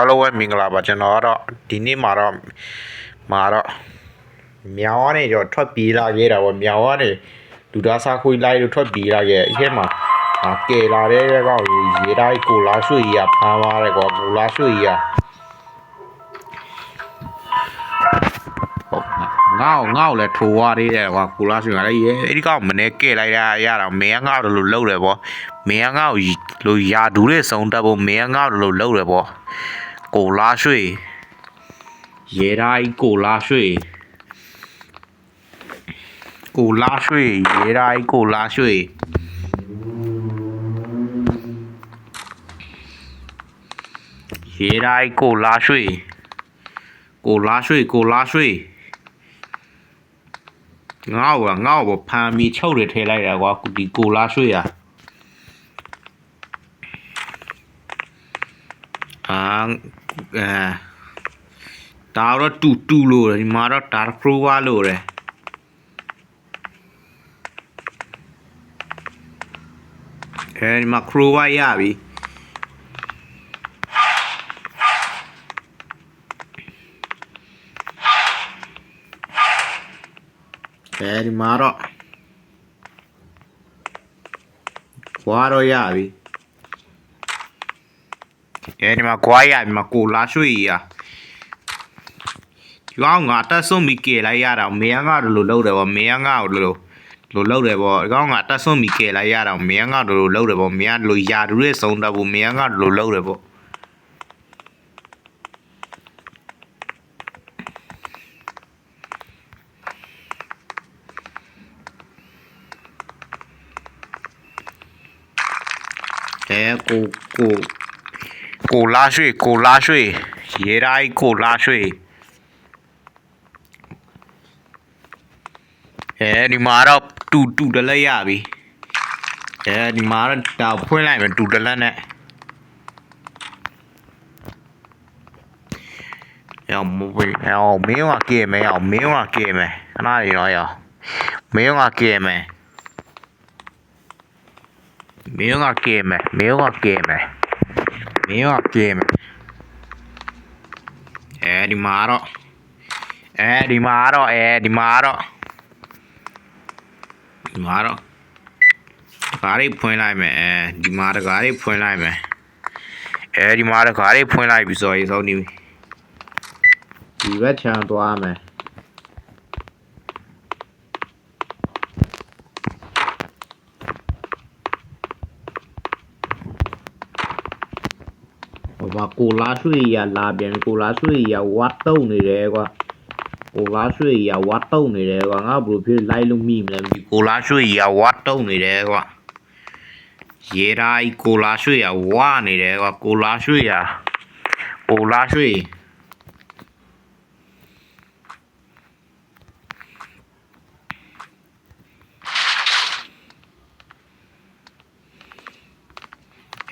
အားလုံးပဲမင်္ဂလာပါကျွန်တော်ကတော့ဒီနေ့မှာတော့မှာတော့မြောင်ကနေတော့ထွက်ပြေးလာခဲ့တာပေါ့မြောင်ကနေလူသားစားခွေးလိုက်လို့ထွက်ပြေးလာခဲ့အချက်မှာအာကယ်လာတဲ့ကောင်ရေတိုင်းကိုလာရွှေကြီးကဖမ်းသွားတယ်ကွာကိုလာရွှေကြီးကဟုတ်ငေါ့ငေါ့လဲထိုးသွားသေးတယ်ကွာကိုလာရွှေကလည်းရေအဲ့ဒီကောင်မနေကယ်လိုက်ရရတော့မင်းငေါ့လို့လှုပ်တယ်ပေါ့မင်းငေါ့လို့ယာဒူးလေးစုံတက်ဖို့မင်းငေါ့လို့လှုပ်တယ်ပေါ့ ကိုလာရွှေရေတိုင်းကိုလာရွှေကိုလာရွှေရေတိုင်းကိုလာရွှေရေတိုင်းကိုလာရွှေကိုလာရွှေကိုလာရွှေငေါ့ကငေါ့ကိုဖမ်းပြီးချုပ်ရထဲလိုက်တာကွာဒီကိုလာရွှေอ่ะအာ အဲဒါတော့တူတူလို့တယ်ဒီမှာတော့ dark prover လို့တယ်အဲဒီမှာ prover ရပြီအဲဒီမှာတော့ခွာတော့ရပြီ အဲဒီမှာကွာရဒီမှာကိုလာရွှေကြီးอ่ะဒီကောင်ငါတက်ဆုံးမီကေလိုက်ရတာမင်းငါတို့လိုလုပ်တယ်ဗောမင်းငါတို့လိုလိုလုပ်တယ်ဗောဒီကောင်ငါတက်ဆုံးမီကေလိုက်ရတာမင်းငါတို့လိုလုပ်တယ်ဗောမင်းကလိုယာဒူရဲ့ဆုံးတက်ဖို့မင်းငါတို့လိုလုပ်တယ်ဗောအဲကိုကို ကို လာရွှေကိုလာရွှေရေတိုင်းကိုလာရွှေအဲဒီမှာတော့တူတူတလက်ရပြီအဲဒီမှာတော့တောက်ဖွင့်လိုက်မယ်တူတလက်နဲ့ရောမဝေးရောမင်းကကဲမယ်ရောမင်းကကဲမယ်ခဏလေးတော့ရောမင်းကကဲမယ်မင်းကကဲမယ်မင်းကကဲမယ် မင်းကကဲမယ်အဲဒီမှာတော့အဲဒီမှာတော့အဲဒီမှာတော့ဒီမှာတော့ကားလေးဖွင့်လိုက်မယ်အဲဒီမှာတကားလေးဖွင့်လိုက်မယ်အဲဒီမှာတကားလေးဖွင့်လိုက်ပြီဆိုရင်ဆုံးနေပြီဒီဘက်ချမ်းသွားမယ်ဟိုမှာ ကိုလာရွှေရလာပြန်ကိုလာရွှေရဝတ်တုံနေတယ်ကွာကိုလာရွှေရဝတ်တုံနေတယ်ကွာငါဘယ်လိုဖြစ်လိုက်လို့မိမလဲမသိဘူးကိုလာရွှေရဝတ်တုံနေတယ်ကွာရေတိုင်းကိုလာရွှေရဝါနေတယ်ကွာကိုလာရွှေရကိုလာရွှေ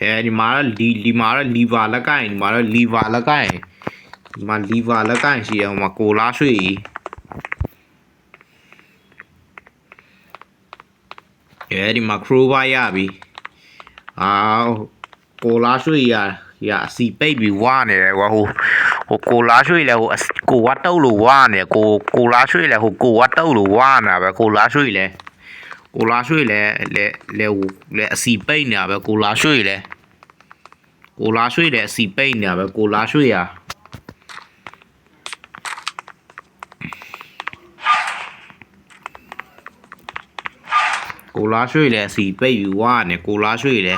အဲဒီမှာတော့လီလီမှာတော့လီဗာလက်ကင်ဒီမှာတော့လီဗာလက်ကင်ဒီမှာလီဗာလက်ကင်ရှိအောင်မှာကိုလာရွှေကြီးအဲဒီမှာခရိုးဘာရပြီအာကိုလာရွှေကြီးရရအစီပိတ်ပြီးဝါနေတယ်ကွာဟိုဟိုကိုလာရွှေလဲဟိုအစကိုဝတ်တုတ်လို့ဝါနေတယ်ကိုကိုလာရွှေလဲဟိုကိုဝတ်တုတ်လို့ဝါနေတာပဲကိုလာရွှေလဲ ကိုလာရွှေလဲလဲလဲလဲအစီပိတ်နေတာပဲကိုလာရွှေလဲကိုလာရွှေလဲအစီပိတ်နေတာပဲကိုလာရွှေရကိုလာရွှေလဲအစီပိတ်ယူဝါနေကိုလာရွှေလဲ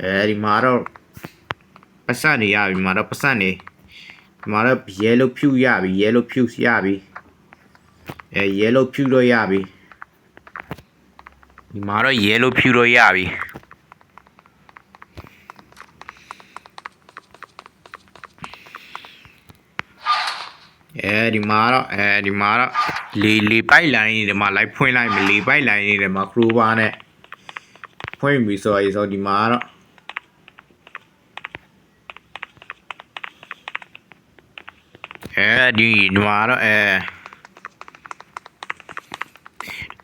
အဲဒီမှာတော့ပတ်စံနေရပြီမှာတော့ပတ်စံနေ ဒီမှာတော့ yellow ဖြူရပြီ yellow ဖြူရပြီအဲ yellow ဖြူတော့ရပြီဒီမှာတော့ yellow ဖြူတော့ရပြီအဲဒီမှာတော့အဲဒီမှာတော့လေလေပိုက်လိုင်းတွေမှာလိုက်ဖွင့်လိုက်မလေပိုက်လိုင်းတွေမှာ crowbar နဲ့ဖွင့်ပြီဆိုရင်ဆိုဒီမှာတော့ အဲ ဒီဒီမှာတော့အဲ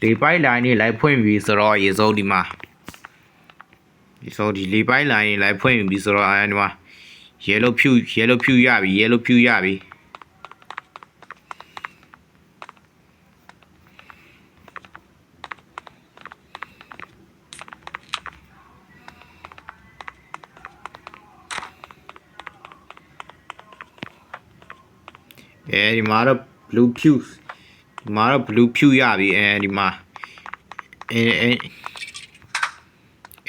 လေပိုက်လိုင်းနေလိုက်ဖွင့်ပြီဆိုတော့ရေစုံဒီမှာဒီဆိုဒီလေပိုက်လိုင်းနေလိုက်ဖွင့်ပြီဆိုတော့အဲဒီမှာ yellow ဖြူ yellow ဖြူရပြီ yellow ဖြူရပြီ အဲဒီမှာတော့ blue ဖြူဒီမှာတော့ blue ဖြူရပြီအဲဒီမှာအဲအဲ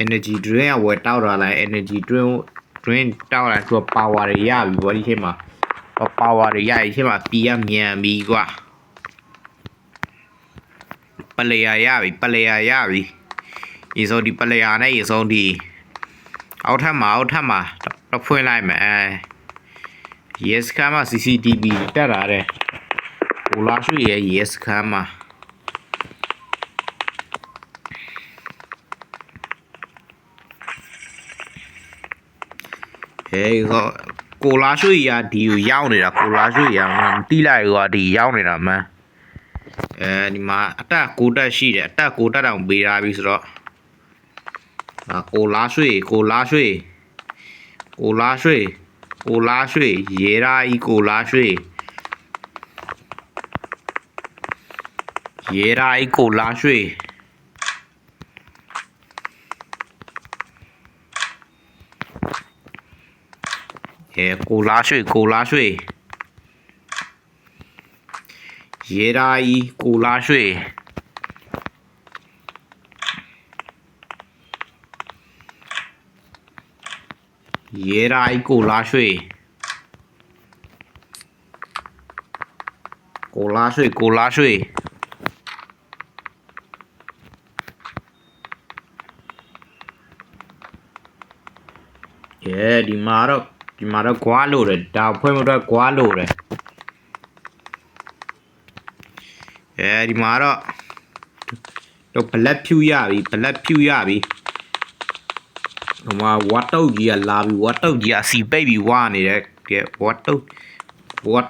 energy drink ကဝယ်တောက်တာလား energy drink drink တောက်တာသူက power တွေရပြီဗောဒီချိန်မှာ power တွေရပြီချိန်မှာပီးရမြန်ပြီကွာပလေယာရပြီပလေယာရပြီရေစုံဒီပလေယာနဲ့ရေစုံဒီအောက်ထပ်မှာအောက်ထပ်မှာတော့ဖွင့်လိုက်မယ်အဲ yes ကမှာ CCTV တက်လာတယ်ဟိုလာရွှေရဲ့ yes ကမှာဟေးကောကိုလာရွှေရဒီကိုရောက်နေတာကိုလာရွှေရငါမတိလိုက်ကွာဒီရောက်နေတာမန်းအဲဒီမှာအတက်ကိုတက်ရှိတယ်အတက်ကိုတက်တောင်ပေးထားပြီဆိုတော့အာကိုလာရွှေကိုလာရွှေကိုလာရွှေ ကိုလာရွှေရေရာဤကိုလာရွှေရေရာဤကိုလာရွှေအဲကိုလာရွှေကိုလာရွှေရေရာဤကိုလာရွှေ ရေရာဤကိုလာရွှေကိုလာရွှေကိုလာရွှေအဲဒီမှာတော့ဒီမှာတော့ကွာလို့တယ်ဒါဖွင့်မတော့ကွာလို့တယ်အဲဒီမှာတော့တော့ဘလက်ဖြူရပြီဘလက်ဖြူရပြီ ဟိုမှာဝတ်တုတ်ကြီးကလာပြီဝတ်တုတ်ကြီးအစီပိတ်ပြီးဝါနေတယ်ကဲဝတ်တုတ်ဝတ်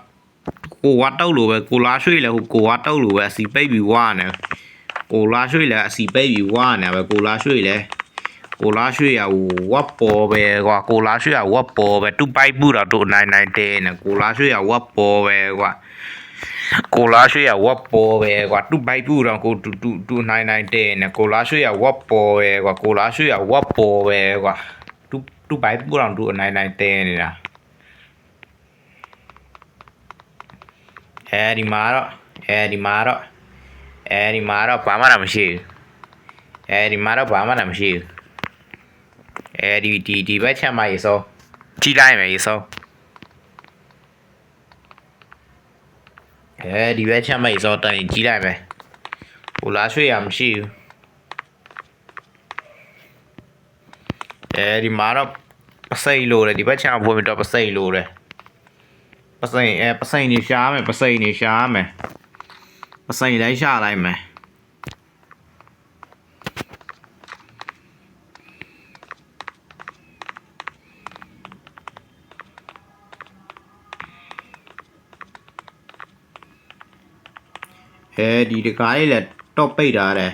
ကိုဝတ်တုတ်လိုပဲကိုလာရွှေ့လဲဟိုကိုဝတ်တုတ်လိုပဲအစီပိတ်ပြီးဝါနေကိုလာရွှေ့လဲအစီပိတ်ပြီးဝါနေပဲကိုလာရွှေ့လဲကိုလာရွှေရဝတ်ပေါ်ပဲကွာကိုလာရွှေရဝတ်ပေါ်ပဲတူပိုက်ပူတော့တူနိုင်နိုင်တဲနဲ့ကိုလာရွှေရဝတ်ပေါ်ပဲကွာ ကိုလာရွှေရဝတ်ပေါ်ပဲကွာတူပိုက်ပူတော့ကိုတူတူတူနိုင်နိုင်တဲနဲ့ကိုလာရွှေရဝတ်ပေါ်ပဲကွာကိုလာရွှေရဝတ်ပေါ်ပဲကွာတူတူပိုက်ပူတော့တူနိုင်နိုင်တဲနေတာအဲဒီမှာတော့အဲဒီမှာတော့အဲဒီမှာတော့ဘာမှမရှိဘူးအဲဒီမှာတော့ဘာမှမရှိဘူးအဲဒီဒီဒီဘက်ချက်မှာရေစောကြည့်လိုက်မယ်ရေစော အဲဒီဘက်ချက်မှာရေစောတိုင်ကြည့်လိုက်မယ်ဟိုလာရွှေ့ရမရှိဘူးအဲဒီမှာတော့ပစိတ်လို့တယ်ဒီဘက်ချက်မှာဖွင့်ပြီးတော့ပစိတ်လို့တယ်ပစိတ်အဲပစိတ်နေရှားမယ်ပစိတ်နေရှားမယ်ပစိတ်လိုက်ရှားလိုက်မယ် အဲဒီတကားလေးလည်းတော့ပိတ်ထားတယ်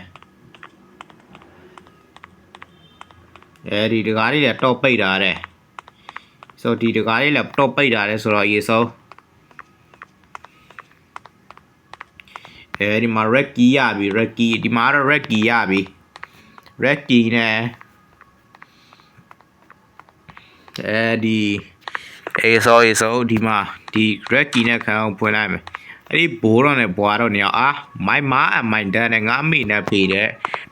အဲဒီတကားလေးလည်းတော့ပိတ်ထားတယ်ဆိုတော့ဒီတကားလေးလည်းတော့ပိတ်ထားတယ်ဆိုတော့ရေဆုံးအဲဒီမှာ red key ရပြီ red key ဒီမှာတော့ red key ရပြီ red key နဲ့အဲဒီအေးဆိုအေးဆိုဒီမှာဒီ red key နဲ့ခံအောင်ဖွင့်လိုက်မယ် အဲ့ဒီဘိုးတော့နဲ့ဘွားတော့နေအောင်အာမိုင်မာအမိုင်တန်းနဲ့ငါအမိနဲ့ဖေတဲ့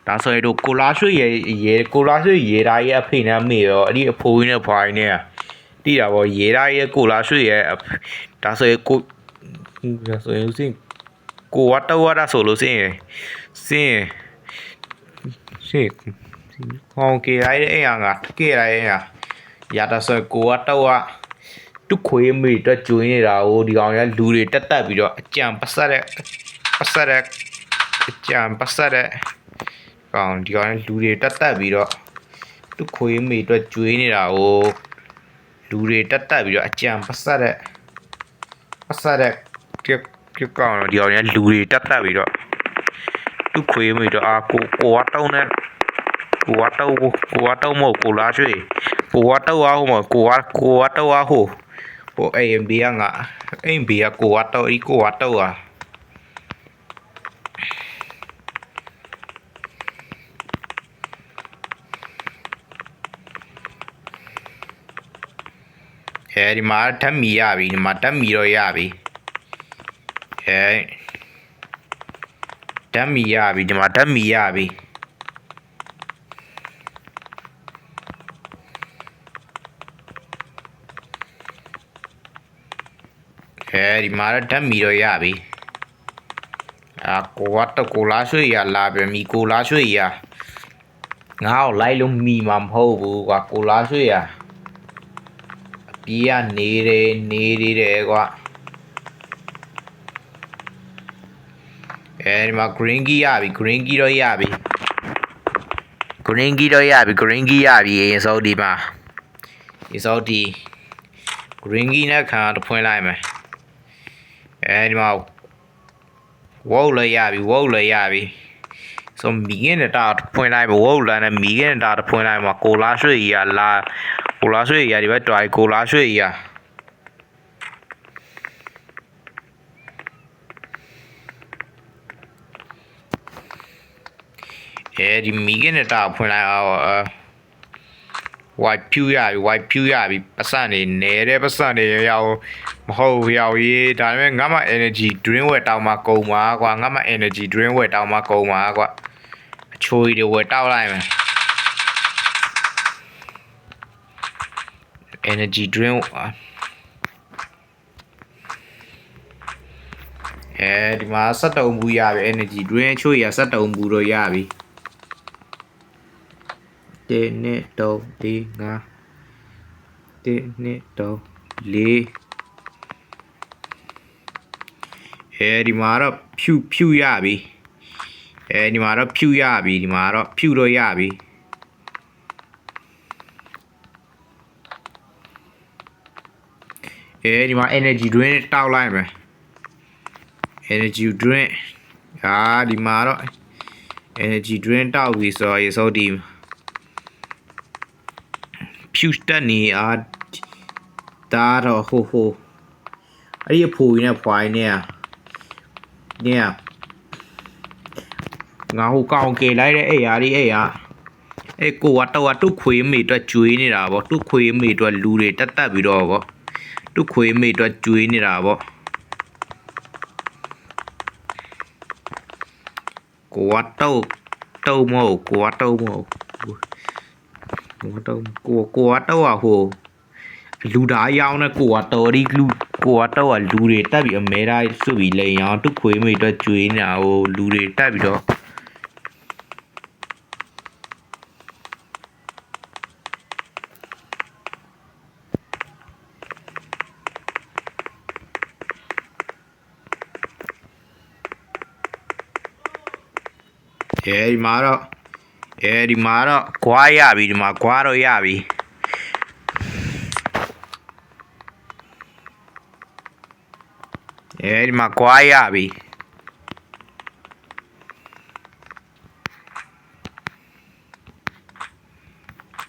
ဒါဆိုရင်တို့ကိုလာရွှေရေရေကိုလာရွှေရေဓာရဲ့အဖေနဲ့အမိရောအဲ့ဒီအဖိုးကြီးနဲ့ဘွားကြီးနဲ့တိတာပေါ့ရေဓာရဲ့ကိုလာရွှေရဲ့ဒါဆိုရင်ကိုဒါဆိုရင်စင်ကိုဝတ်တော့ဝတ်ဆိုလို့စင်စင်စင်ဟောင်းကေရိုင်းအဲ့ရငါကေရိုင်းရရတာဆိုကိုဝတ်တော့ဝတ် တုခွေးမေတက်ကျွင်းနေတာဟိုဒီကောင်ရလူတွေတက်တက်ပြီးတော့အကြံပတ်ဆက်တဲ့ပတ်ဆက်တဲ့အကြံပတ်ဆက်တဲ့ကောင်ဒီကောင်ရလူတွေတက်တက်ပြီးတော့တုခွေးမေတက်ကျွင်းနေတာဟိုလူတွေတက်တက်ပြီးတော့အကြံပတ်ဆက်တဲ့ပတ်ဆက်တဲ့ပြပြကောင်ဒီကောင်ရလူတွေတက်တက်ပြီးတော့သူခွေမိတော့အာကိုကိုကတုံးနဲ့ကိုကတုံးကိုကတုံးမဟုတ်ကိုလားရွှေကိုကတုံးအောင်မကိုကကိုကတုံးအောင်ဟို ဟို AMB ကငါ AMB ကကိုကတုံးဤကိုကတုံးอ่ะအဲဒီမှာဓာတ်မီရပြီဒီမှာဓာတ်မီတော့ရပြီအဲဓာတ်မီရပြီဒီမှာဓာတ်မီရပြီ အဲဒီမှာတော့ဓာတ်မီတော့ရပြီအာကိုကတော့ကိုလားရွှေရလာပြီမီကိုလားရွှေရငါ့ကိုလိုက်လို့မီမှာမဟုတ်ဘူးကွာကိုလားရွှေရပြေးကနေတယ်နေသေးတယ်ကွာအဲဒီမှာ green key ရပြီ green key တော့ရပြီ green key တော့ရပြီ green key ရပြီအရင်ဆုံးဒီမှာဒီဆုံးဒီ green key နဲ့ခံတော့ဖွင့်လိုက်မယ် အဲဒီမှာ wow လည်းရပြီ wow လည်းရပြီဆိုမီငင်းတာဖွင့်လိုက်ပါ wow လည်းနဲ့မီငင်းတာဖွင့်လိုက်မှာကိုလာရွှေကြီးကလာကိုလာရွှေကြီးကဒီဘက်တွားကိုလာရွှေကြီးကအဲဒီမီငင်းတာဖွင့်လိုက်အောင် white ဖြူရပြီ white ဖြူရပြီပတ်စံနေနေတဲ့ပတ်စံနေရောက်မဟုတ်ရောက်ရေးဒါပေမဲ့ငါမှ energy drink ဝယ်တောင်းမှကုန်ပါကွာငါမှ energy drink ဝယ်တောင်းမှကုန်ပါကွာအချိုးတွေဝယ်တောက်လိုက်မယ် energy drink အဲဒီမှာစက်တုံဘူးရပြီ energy drink ချိုးရစက်တုံဘူးတော့ရပြီ တစ်နှစ်တုံးဒီငါတစ်နှစ်တုံးလေးအဲဒီမှာတော့ဖြူဖြူရပြီအဲဒီမှာတော့ဖြူရပြီဒီမှာတော့ဖြူတော့ရပြီအဲဒီမှာ energy drink တောက်လိုက်မယ် energy drink ဟာဒီမှာတော့ energy drink တောက်ပြီဆိုတော့ရေစိုးဒီ ဖြူတက်နေအားဒါတော့ဟိုဟိုအဲ့ဒီအဖိုးကြီးနဲ့ဖွားကြီးနဲ့နဲ့ငါဟိုကောင်ကေလိုက်တဲ့အဲ့ရာဒီအဲ့ရာအဲ့ကိုကတော့တုတ်ခွေးမိအတွက်ကျွေးနေတာဗောတုတ်ခွေးမိအတွက်လူတွေတက်တက်ပြီးတော့ဗောတုတ်ခွေးမိအတွက်ကျွေးနေတာဗောကိုကတော့တုတ်မ ဟုတ်ကိုကတော့မဟုတ်ကိုကတော့ကိုကိုကတော့ဟိုလူဓာရောင်းတဲ့ကိုကတော်ဒီလူကိုကတော့ကလူတွေတက်ပြီးအမဲသားစွပြီးလိန်အောင်သူ့ခွေးမိအတွက်ကျွေးနေတာဟိုလူတွေတက်ပြီးတော့အဲဒီမှာတော့ အဲဒီမှာတော့ခွာရပြီဒီမှာခွာတော့ရပြီအဲဒီမှာခွာရပြီ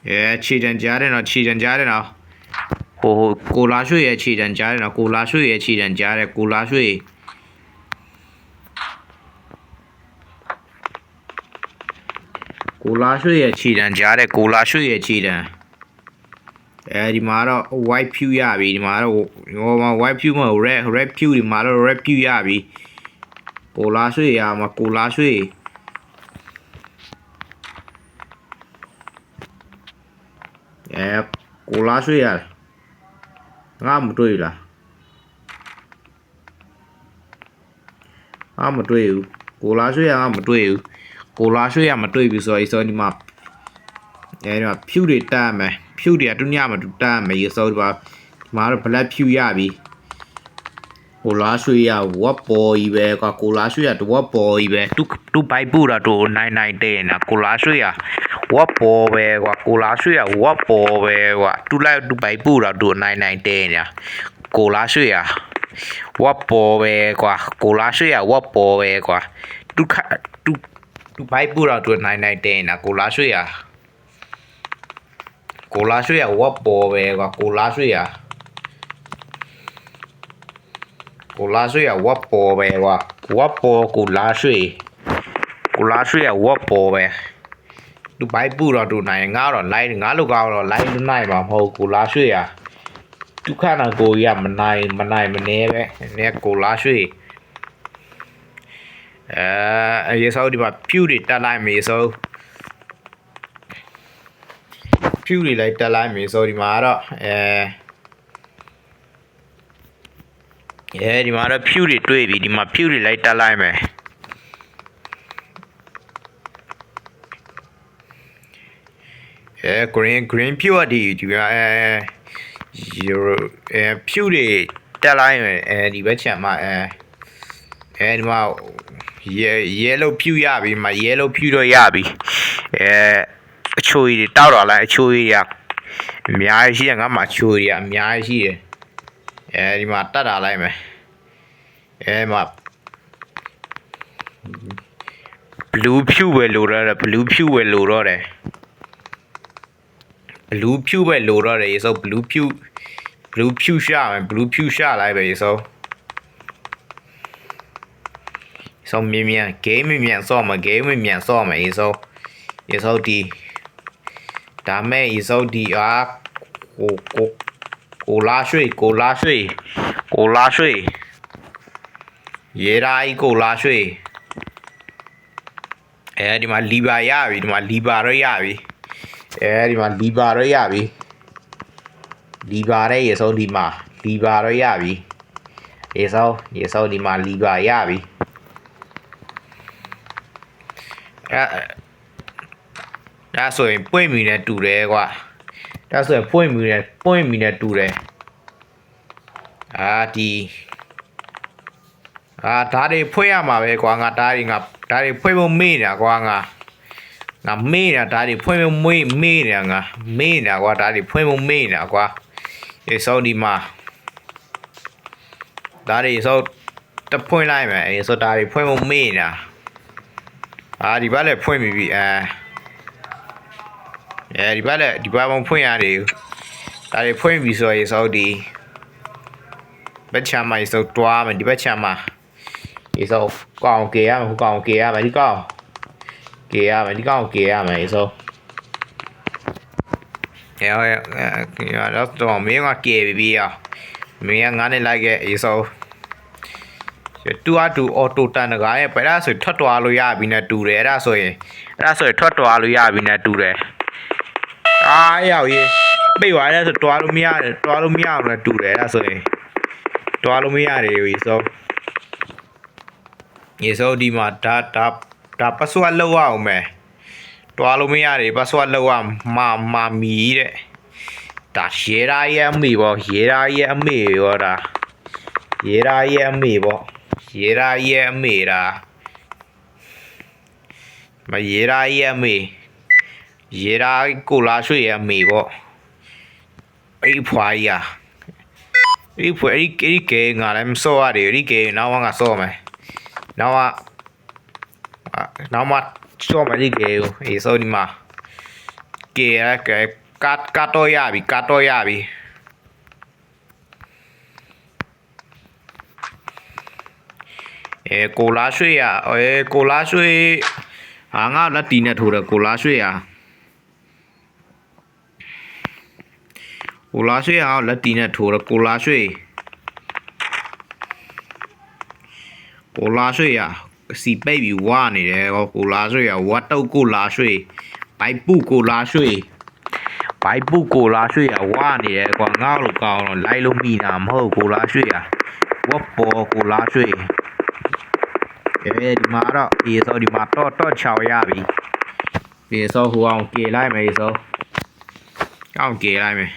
အဲခြေတံကြားတယ်နော်ခြေတံကြားတယ်နော်ဟိုဟိုကိုလာရွှေရဲ့ခြေတံကြားတယ်နော်ကိုလာရွှေရဲ့ခြေတံကြားတယ်ကိုလာရွှေ ကိုလာရွှေရဲ့ခြေတံကြားတယ်ကိုလာရွှေရဲ့ခြေတံအဲဒီမှာတော့ white pew ရပြီဒီမှာတော့ဟိုမှာ white pew မဟုတ် red red pew ဒီမှာတော့ red pew ရပြီကိုလာရွှေရမှာကိုလာရွှေအဲကိုလာရွှေရငါမတွေ့လားငါမတွေ့ဘူးကိုလာရွှေရငါမတွေ့ဘူး ကိုလာရွှေရမတွေ့ဘူးဆိုတော့ဒီဆိုဒီမှာအဲဒီမှာဖြူတွေတတ်မယ်ဖြူတွေကတူညမတူတတ်မယ်ရေဆိုဒီမှာဒီမှာတော့ black ဖြူရပြီကိုလာရွှေရဝတ်ပေါ်ကြီးပဲကွာကိုလာရွှေရတဝတ်ပေါ်ကြီးပဲသူသူဘိုက်ပူတာတူ99တဲ့နာကိုလာရွှေရဝတ်ပေါ်ပဲကွာကိုလာရွှေရဝတ်ပေါ်ပဲကွာသူလိုက်သူဘိုက်ပူတာတူ99တဲ့ညာကိုလာရွှေရဝတ်ပေါ်ပဲကွာကိုလာရွှေရဝတ်ပေါ်ပဲကွာသူခ သူသူဘိုက်ပူတော့သူနိုင်နိုင်တဲ့နာကိုလာရွှေရကိုလာရွှေရဝတ်ပေါ်ပဲကွာကိုလာရွှေရကိုလာရွှေရဝတ်ပေါ်ပဲကွာဝတ်ပေါ်ကိုလာရွှေကိုလာရွှေရဝတ်ပေါ်ပဲသူဘိုက်ပူတော့သူနိုင်ငါတော့လိုက်ငါလူကောင်းတော့လိုက်နိုင်မှာမဟုတ်ကိုလာရွှေရသူခဏကိုရမနိုင်မနိုင်မနေပဲနဲ့ကိုလာရွှေ အဲရေစောဒီမှာဖြူတွေတက်လိုက်မေဆိုဖြူတွေလိုက်တက်လိုက်မေဆိုဒီမှာတော့အဲအဲဒီမှာတော့ဖြူတွေတွေ့ပြီဒီမှာဖြူတွေလိုက်တက်လိုက်မယ်အဲ green green ဖြူอ่ะဒီဒီကအဲ euro အဲဖြူတွေတက်လိုက်မယ်အဲဒီဘက်ချံမှာအဲအဲဒီမှာ ရဲရဲလို့ဖြူရပြီမရဲလို့ဖြူတော့ရပြီအဲအချိုကြီးတွေတောက်တော့လိုက်အချိုကြီးတွေကအများကြီးရှိတယ်ငါမှအချိုကြီးတွေကအများကြီးရှိတယ်အဲဒီမှာတတ်တာလိုက်မယ်အဲမှာ blue ဖြူပဲလိုတော့တယ် blue ဖြူပဲလိုတော့တယ် blue ဖြူပဲလိုတော့တယ်ရေဆို blue ဖြူ blue ဖြူရှာမယ် blue ဖြူရှာလိုက်ပဲရေဆို sau မြင်မြန် game မြင်မြန်ဆော့မှာ game မြင်မြန်ဆော့မှာရေဆိုရေဆိုဒီဒါမဲ့ရေဆိုဒီအားကိုကိုကိုလာရွှေကိုလာရွှေကိုလာရွှေရေရာကြီးကိုလာရွှေအဲဒီမှာလီဘာရပြီဒီမှာလီဘာတော့ရပြီအဲဒီမှာလီဘာတော့ရပြီလီဘာရဲ့ရေဆိုဒီမှာလီဘာတော့ရပြီရေဆိုရေဆိုဒီမှာလီဘာရပြီ အဲ့ဒါဆိုရင်ပွင့်မီနဲ့တူတယ်ကွာဒါဆိုရင်ပွင့်မီနဲ့ပွင့်မီနဲ့တူတယ်အာဒီအာဒါတွေဖွင့်ရမှာပဲကွာငါဒါတွေငါဒါတွေဖွင့်ဖို့မေ့နေတာကွာငါငါမေ့နေတာဒါတွေဖွင့်ဖို့မေ့မေ့နေတာငါမေ့နေတာကွာဒါတွေဖွင့်ဖို့မေ့နေတာကွာအေးစောဒီမှာဒါတွေစောတဖွင့်လိုက်မယ်အေးစောဒါတွေဖွင့်ဖို့မေ့နေတာ အာဒီဘက်လည်းဖွင့်ပြီပြီအဲအဲဒီဘက်လည်းဒီဘက်မှဖွင့်ရတယ်ဒါတွေဖွင့်ပြီဆိုရင်စောဒီဘက်ချမ်းမရေစောတွားမယ်ဒီဘက်ချမ်းမရေစောကောင်းကေရမယ်ဟိုကောင်းကေရမယ်ဒီကောင်းကေရမယ်ဒီကောင်းကေရမယ်ရေစောအဲအဲရတော့တော့မင်းကကေပြီပြီရမင်းကငါနဲ့လိုက်ခဲ့ရေစော တူအတူအော်တိုတန်တကားရဲ့ပဲအဲ့ဒါဆိုရင်ထွက်သွားလို့ရပြီနဲ့တူတယ်အဲ့ဒါဆိုရင်အဲ့ဒါဆိုရင်ထွက်သွားလို့ရပြီနဲ့တူတယ်အာရောက်ရေးပိတ်သွားတယ်ဆိုတွားလို့မရတယ်တွားလို့မရအောင်နဲ့တူတယ်အဲ့ဒါဆိုရင်တွားလို့မရတယ်ရေဆိုရေဆိုဒီမှာဒါဒါဒါပတ်စဝတ်လောက်ရအောင်မယ်တွားလို့မရတယ်ပတ်စဝတ်လောက်ရမာမာမီတဲ့ဒါရေရာရဲ့အမေပေါ့ရေရာရဲ့အမေရောဒါရေရာရဲ့အမေပေါ့ ရေရာရဲ့အမေရာမရေရာရဲ့အမေရေရာကိုလာရွှေရဲ့အမေပေါ့အဲ့ဒီဖွာကြီးอ่ะအဲ့ဒီဖွာအဲ့ဒီအဲ့ဒီကေငါလည်းမစောရတယ်အဲ့ဒီကေနောက်မှငါစောမယ်နောက်မှအာနောက်မှစောမယ်ဒီကေကိုအေးစောဒီမှာကေရကတ်ကတ်တော့ရပြီကတ်တော့ရပြီ အဲကိုလာရွှေရအဲကိုလာရွှေဟာငါလက်တီနဲ့ထိုးတယ်ကိုလာရွှေရကိုလာရွှေရလက်တီနဲ့ထိုးတယ်ကိုလာရွှေကိုလာရွှေရစီပိတ်ပြီးဝါနေတယ်ဟောကိုလာရွှေရဝတ်တုတ်ကိုလာရွှေဘိုက်ပုကိုလာရွှေဘိုက်ပုကိုလာရွှေရဝါနေတယ်ကွာငါ့လိုကောင်းတော့လိုက်လို့မိတာမဟုတ်ကိုလာရွှေရဝတ်ပေါ်ကိုလာရွှေ အဲဒီမှာတော့ဒီဆိုဒီမှာတော့တော့ချောင်ရပြီဒီဆိုဟိုအောင်ကေလိုက်မယ်ဒီဆိုကောင်းကေလိုက်မယ်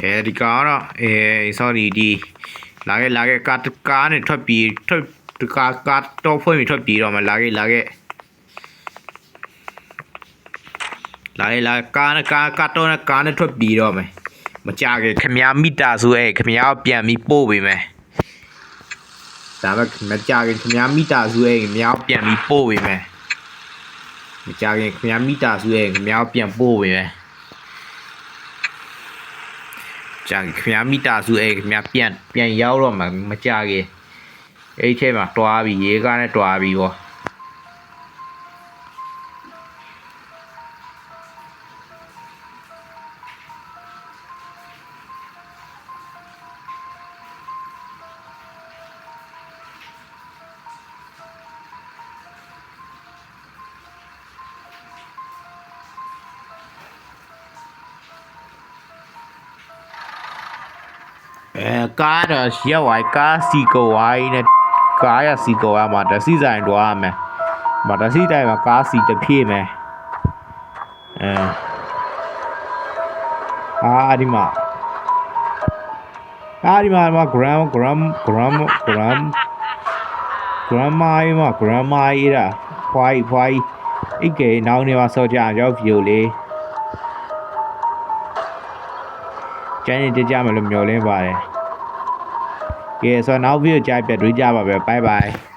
အဲဒီကတော့အဲဆိုဒီဒီလာခဲ့လာခဲ့ကားကားနဲ့ထွက်ပြီးထွက်ကားကားတော့ဖွင့်ပြီးထွက်ပြီးတော့မှလာခဲ့လာခဲ့လာခဲ့လာကားနဲ့ကားကားတော့နဲ့ကားနဲ့ထွက်ပြီးတော့မယ်မကြခင်ခမ ्या မိတာဆိုအဲခမ ्या ပြန်ပြီးပို့ပေးမယ် ဒါပေမဲ့မကြခင်ခင်ဗျားမိတာစုရဲ့မြောက်ပြန်ပြီးပို့ပေးမယ်မကြခင်ခင်ဗျားမိတာစုရဲ့မြောက်ပြန်ပို့ပေးမယ်ကြာခင်ခင်ဗျားမိတာစုရဲ့ခင်ဗျားပြန်ပြန်ရောက်တော့မှမကြခင်အဲ့ဒီထဲမှာတွားပြီးရေကားနဲ့တွားပြီးပေါ့ အဲကားတော့ရက်ဝိုင်ကားစီကိုဝိုင်းနဲ့ကားရစီကိုဝိုင်းမှာတစီဆိုင်တော့ရမယ်။မတစီတိုင်းမှာကားစီတစ်ဖြည့်မယ်။အဲအာဒီမှာအာဒီမှာမှာ gram gram gram gram grandma ကြီးမှာ grandma ကြီးတာဖွားကြီးဖွားကြီးအိတ်ကေနောင်နေမှာစောကြအောင်ရောက်ဖြူလေးကျန်းနေကြကြမယ်လို့မျှော်လင့်ပါတယ် ကဲဆိုတော့နောက်ဗီဒီယိုကြိုက်ပြတွေ့ကြပါပဲ bye bye